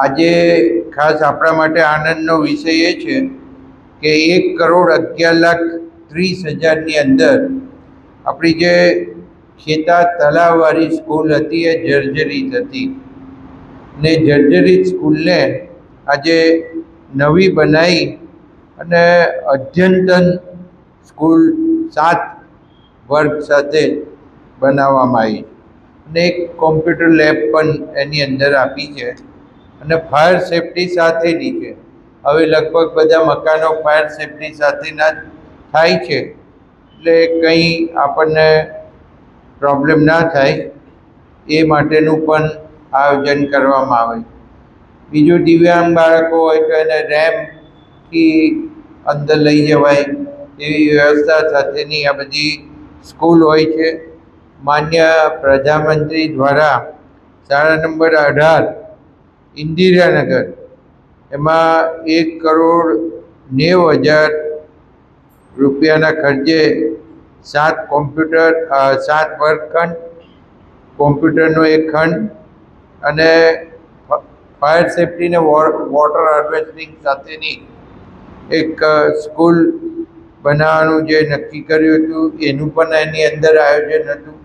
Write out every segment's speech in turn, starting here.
આજે ખાસ આપણા માટે આનંદનો વિષય એ છે કે એક કરોડ અગિયાર લાખ ત્રીસ હજારની અંદર આપણી જે ખેતા તલાવવાળી સ્કૂલ હતી એ જર્જરિત હતી. ને જર્જરિત સ્કૂલને આજે નવી બનાવી અને અધ્યંતન સ્કૂલ સાત વર્ગ સાથે બનાવવામાં આવી. અને એક કોમ્પ્યુટર લેબ પણ એની અંદર આપી છે. અને ફાયર સેફટી સાથેની છે હવે લગભગ બધા મકાનો ફાયર સેફટી સાથેના જ થાય છે. એટલે કંઈ આપણને પ્રોબ્લેમ ના થાય, એ માટેનું પણ આયોજન કરવામાં આવે. બીજું દિવ્યાંગ બાળકો હોય તો એને રેમ્પથી અંદર લઈ જવાય, એવી વ્યવસ્થા સાથેની આ બધી સ્કૂલ હોય છે. માન્ય પ્રધાનમંત્રી દ્વારા શાળા નંબર અઢાર ઇન્દિરાનગર. એમાં એક કરોડ નેવું હજાર રૂપિયાના ખર્ચે સાત કોમ્પ્યુટર સાત વર્ગખંડ, કોમ્પ્યુટરનો એક ખંડ અને ફાયર સેફટી ને વોટર હાર્વેસ્ટિંગ સાથેની એક સ્કૂલ બનાવવાનું જે નક્કી કર્યું હતું, એનું પણ એની અંદર આયોજન હતું.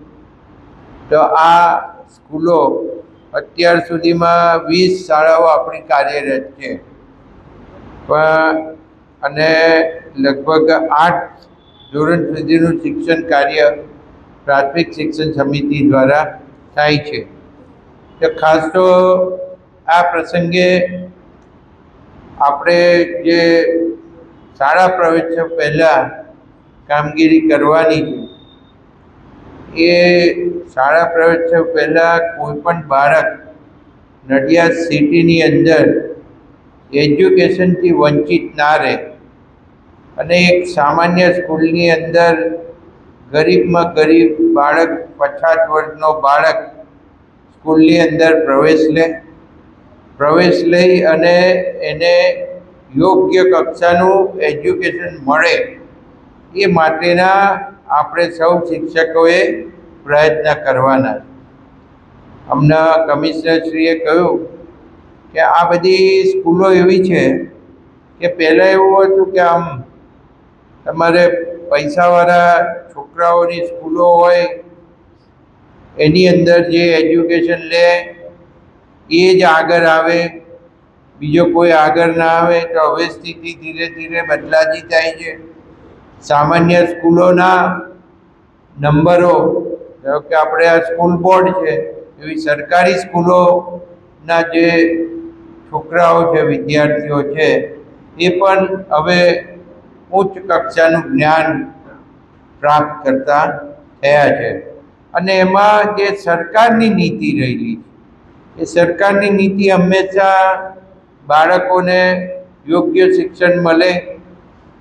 તો આ સ્કૂલો અત્યાર સુધીમાં વીસ શાળાઓ આપણી કાર્યરત છે. પણ, અને લગભગ આઠ ધોરણ સુધીનું શિક્ષણ કાર્ય પ્રાથમિક શિક્ષણ સમિતિ દ્વારા થાય છે. તો ખાસ તો આ પ્રસંગે આપણે જે શાળા પ્રવેશ પહેલાં કામગીરી કરવાની છે એ શાળા પ્રવેશ પહેલાં કોઈ પણ બાળક નડિયાદ સિટીની અંદર એજ્યુકેશનથી વંચિત ના રહે અને એક સામાન્ય સ્કૂલની અંદર ગરીબમાં ગરીબ બાળક, પછાત વર્ગનો બાળક સ્કૂલની અંદર પ્રવેશ લે. પ્રવેશ લઈ અને એને યોગ્ય કક્ષાનું એજ્યુકેશન મળે એ માટેના આપણે સૌ શિક્ષકોએ પ્રયત્ન કરવાના. હમણાં કમિશનરશ્રીએ કહ્યું કે આ બધી સ્કૂલો એવી છે કે પહેલાં એવું હતું કે આમ તમારે પૈસાવાળા છોકરાઓની સ્કૂલો હોય, એની અંદર જે એજ્યુકેશન લે, એ જ આગળ આવે, બીજો કોઈ આગળ ના આવે, તો હવે સ્થિતિ ધીરે ધીરે બદલાતી જાય છે સામાન્ય સ્કૂલોના નંબરો, ધારો કે આપણે આ સ્કૂલ બોર્ડ છે, એવી સરકારી સ્કૂલોના જે છોકરાઓ છે, વિદ્યાર્થીઓ છે, એ પણ હવે ઉચ્ચ કક્ષાનું જ્ઞાન પ્રાપ્ત કરતા થયા છે. અને એમાં જે સરકારની નીતિ રહેલી છે, એ સરકારની નીતિ હંમેશા બાળકોને યોગ્ય શિક્ષણ મળે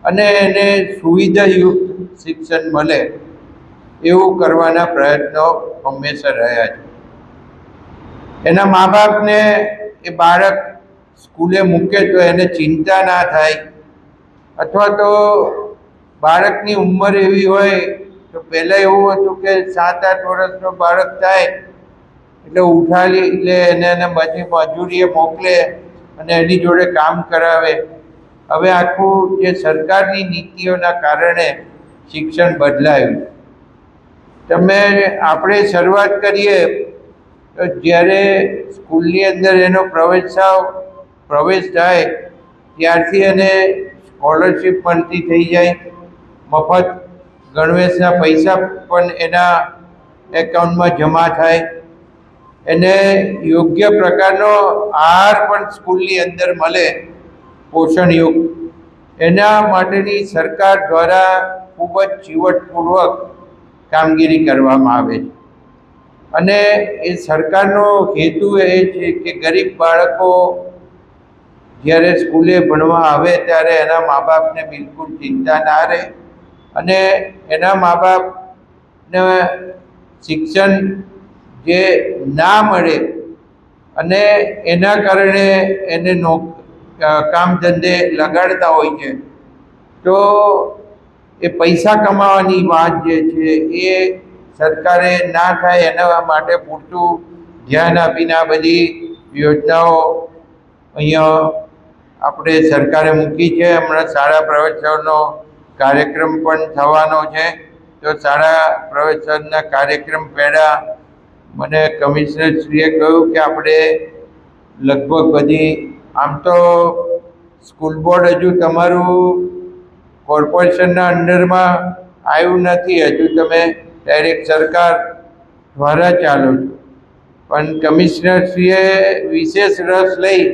અને એને સુવિધાયુક્ત શિક્ષણ મળે એવું કરવાના પ્રયત્નો હંમેશા રહ્યા છે. એના મા બાપને એ બાળક સ્કૂલે મૂકે તો એને ચિંતા ના થાય અથવા તો બાળકની ઉંમર એવી હોય તો પહેલાં એવું હતું કે સાત આઠ વર્ષનો બાળક થાય એટલે ઉઠાવી લે, એને એને પછી મજૂરીએ મોકલે અને એની જોડે કામ કરાવે. હવે આખું જે સરકારની નીતિઓના કારણે શિક્ષણ બદલાયું. તમે આપણે શરૂઆત કરીએ તો જ્યારે સ્કૂલની અંદર એનો પ્રવેશાવ પ્રવેશ થાય, ત્યારથી એને સ્કોલરશીપ મળતી થઈ જાય, મફત ગણવેશના પૈસા પણ એના એકાઉન્ટમાં જમા થાય. એને યોગ્ય પ્રકારનો આહાર પણ સ્કૂલની અંદર મળે. પોષણયુક્ત. એના માટેની સરકાર દ્વારા ખૂબ જ ચીવટપૂર્વક કામગીરી કરવામાં આવે છે. અને એ સરકારનો હેતુ એ છે કે ગરીબ બાળકો જ્યારે સ્કૂલે ભણવા આવે ત્યારે એના મા બાપને બિલકુલ ચિંતા ના રહે અને એના મા બાપને શિક્ષણ જે ના મળે અને એના કારણે એને નોક કામ ધંધે લગાડતા હોય છે. તો એ પૈસા કમાવાની વાત જે છે એ સરકારે ના થાય એના માટે પૂરતું ધ્યાન આપીને આ બધી યોજનાઓ અહીંયા આપણે સરકારે મૂકી છે. હમણાં શાળા પ્રવેશનો કાર્યક્રમ પણ થવાનો છે. તો શાળા પ્રવેશનના કાર્યક્રમ પહેલાં મને કમિશનરશ્રીએ કહ્યું કે આપણે લગભગ બધી આમ તો સ્કૂલ બોર્ડ હજુ તમારું કોર્પોરેશનના અંડરમાં આવ્યું નથી. હજુ તમે ડાયરેક્ટ સરકાર દ્વારા ચાલો છો. પણ કમિશનરશ્રીએ વિશેષ રસ લઈ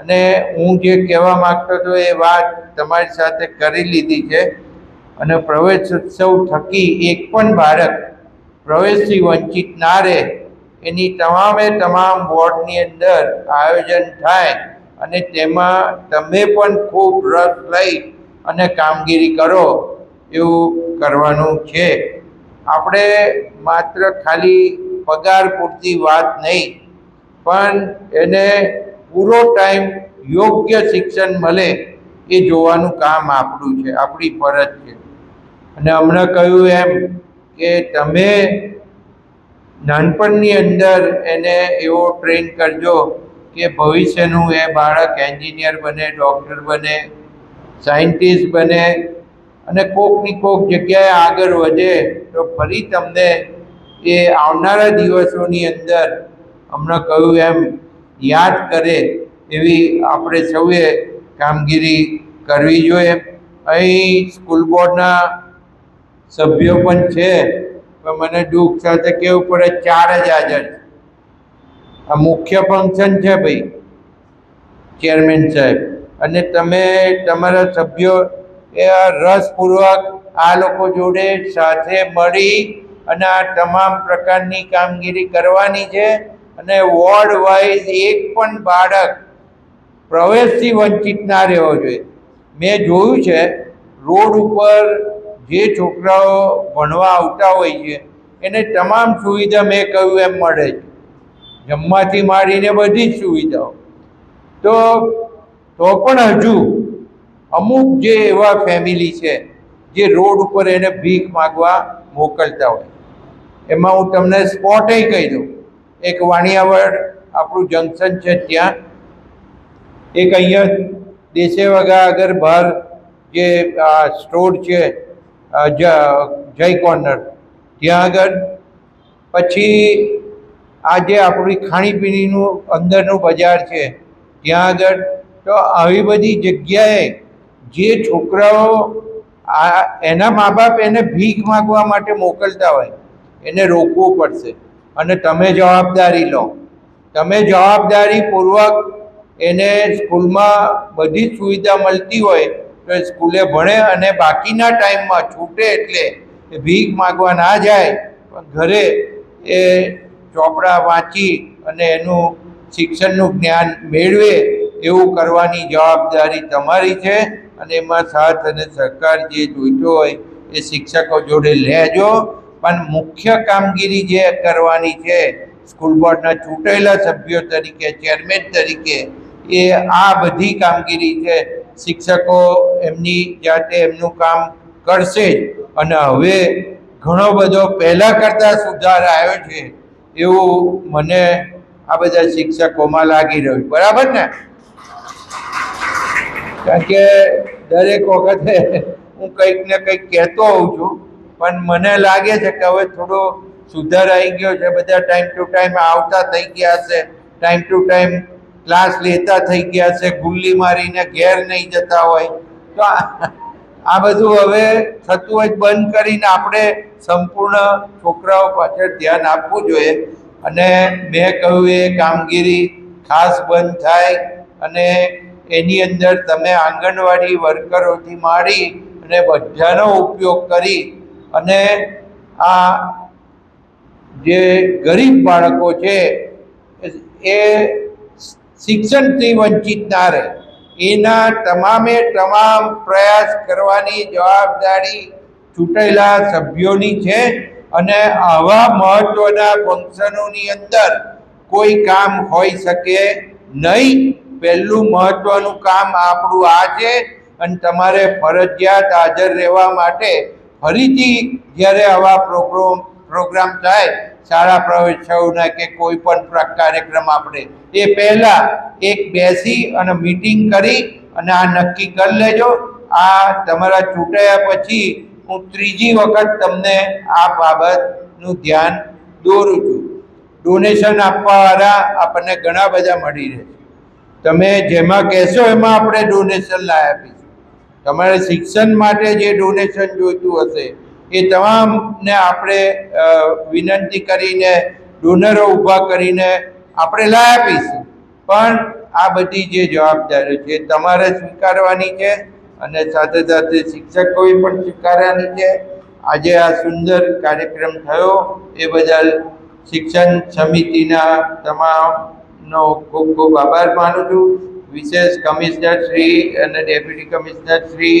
અને હું જે કહેવા માગતો હતો એ વાત તમારી સાથે કરી લીધી છે. અને પ્રવેશ ઉત્સવ થકી એક પણ બાળક પ્રવેશથી વંચિત ના રહે. એની તમામે તમામ વોર્ડની અંદર આયોજન થાય. અને તેમાં તમે પણ ખૂબ રસ લઈ અને કામગીરી કરો એવું કરવાનું છે. આપણે માત્ર ખાલી પગાર પૂરતી વાત નહીં, પણ એને પૂરો ટાઈમ યોગ્ય શિક્ષણ મળે એ જોવાનું કામ આપણું છે, આપણી ફરજ છે. અને હમણાં કહ્યું એમ કે તમે નાનપણની અંદર એને એવો ટ્રેન કરજો કે ભવિષ્યનું એ બાળક એન્જિનિયર બને, ડૉક્ટર બને, સાયન્ટિસ્ટ બને અને કોકની કોક જગ્યાએ આગળ વધે, તો ફરી તમને એ આવનારા દિવસોની અંદર હમણાં કહ્યું એમ યાદ કરે એવી આપણે સૌએ કામગીરી કરવી જોઈએ. અહીં સ્કૂલ બોર્ડના સભ્યો પણ છે, પણ મને દુઃખ સાથે કહેવું પડે, ચાર જ હાજર છે. આ મુખ્ય ફંક્શન છે ભાઈ ચેરમેન સાહેબ. અને તમે તમારા સભ્યો એ આ રસપૂર્વક આ લોકો જોડે સાથે મળી અને આ તમામ પ્રકારની કામગીરી કરવાની છે. અને વોર્ડ વાઇઝ એક પણ બાળક પ્રવેશથી વંચિત ના રહેવો જોઈએ. મેં જોયું છે, રોડ ઉપર જે છોકરાઓ ભણવા આવતા હોય છે, એને તમામ સુવિધા મેં કહ્યું એમ મળે છે. જમવાથી માંડીને બધી જ સુવિધાઓ. તો તો પણ હજુ અમુક જે એવા ફેમિલી છે, જે રોડ ઉપર એને ભીખ માગવા મોકલતા હોય. એમાં હું તમને સ્પોટે કહી દઉં. એક વાણિયાવડ આપણું જંકશન છે ત્યાં. એક અહીંયા દેશે વગા આગળ બહાર જે સ્ટોર છે જય કોર્નર ત્યાં આગળ પછી આ જે આપણી ખાણીપીણીનું અંદરનું બજાર છે. ત્યાં આગળ તો આવી બધી જગ્યાએ જે છોકરાઓ આ એના મા બાપ એને ભીખ માગવા માટે મોકલતા હોય, એને રોકવું પડશે. અને તમે જવાબદારી લો. તમે જવાબદારીપૂર્વક એને સ્કૂલમાં બધી સુવિધા મળતી હોય, તો સ્કૂલે ભણે અને બાકીના ટાઈમમાં છૂટે એટલે ભીખ માગવા ના જાય, પણ ઘરે એ ચોપડા વાંચી અને એનું શિક્ષણનું જ્ઞાન મેળવે એવું કરવાની જવાબદારી તમારી છે અને એમાં સાથ અને સહકાર જે જોઈતો હોય એ શિક્ષકો જોડે લેજો. પણ મુખ્ય કામગીરી જે કરવાની છે, સ્કૂલ બોર્ડના ચૂંટાયેલા સભ્યો તરીકે, ચેરમેન તરીકે, એ આ બધી કામગીરી છે. શિક્ષકો એમની જાતે એમનું કામ કરશે જ. અને હવે ઘણો બધો પહેલાં કરતાં સુધાર આવ્યો છે. એવું મને આ બધા શિક્ષકોમાં લાગી રહ્યું બરાબર ને? કારણ કે દરેક વખતે હું કંઈક ને કંઈક કહેતો હોઉં છું, પણ મને લાગે છે કે હવે થોડો સુધાર આવી ગયો છે. બધા ટાઈમ ટુ ટાઈમ આવતા થઈ ગયા હશે ટાઈમ ટુ ટાઈમ ક્લાસ લેતા થઈ ગયા છે. ગુલ્લી મારીને ઘેર નહીં જતા હોય. તો આ બધું હવે થતું હોય બંધ કરીને આપણે સંપૂર્ણ છોકરાઓ પાછળ ધ્યાન આપવું જોઈએ. અને મેં કહ્યું એ કામગીરી ખાસ બંધ થાય અને એની અંદર તમે આંગણવાડી વર્કરોથી માંડી અને બધાનો ઉપયોગ કરી અને આ જે ગરીબ બાળકો છે, એ શિક્ષણથી વંચિત ના રહે. એના તમામે તમામ પ્રયાસ કરવાની જવાબદારી ચૂંટાયેલા સભ્યોની છે અને આવા મહત્વના ફંક્શનોની અંદર કોઈ કામ હોઈ શકે નહીં. પહેલું મહત્વનું કામ આપણું આ છે અને તમારે ફરજિયાત હાજર રહેવા માટે ફરીથી જ્યારે આવા પ્રોગ્રામ પ્રોગ્રામ થાય શાળા પ્રવેશોના કે કોઈ પણ કાર્યક્રમ આપણે. એ પહેલાં એક બેસી અને મીટિંગ કરી અને આ નક્કી કરી લેજો. આ તમારા ચૂંટાયા પછી હું ત્રીજી વખત તમને આ બાબતનું ધ્યાન દોરું છું. ડોનેશન આપવાવાળા આપણને ઘણા બધા મળી રહેશે તમે જેમાં કહેશો એમાં આપણે ડોનેશન લાવી આપીશું. તમારે શિક્ષણ માટે જે ડોનેશન જોઈતું હશે એ તમામને આપણે વિનંતી કરીને, ડોનરો ઊભા કરીને આપણે લાવી આપીશું. પણ આ બધી જે જવાબદારી છે તમારે સ્વીકારવાની છે અને સાથે સાથે શિક્ષકોએ પણ સ્વીકારવાની છે. આજે આ સુંદર કાર્યક્રમ થયો. એ બદલ શિક્ષણ સમિતિના તમામનો ખૂબ ખૂબ આભાર માનું છું. વિશેષ કમિશનર શ્રી અને deputy commissioner Shri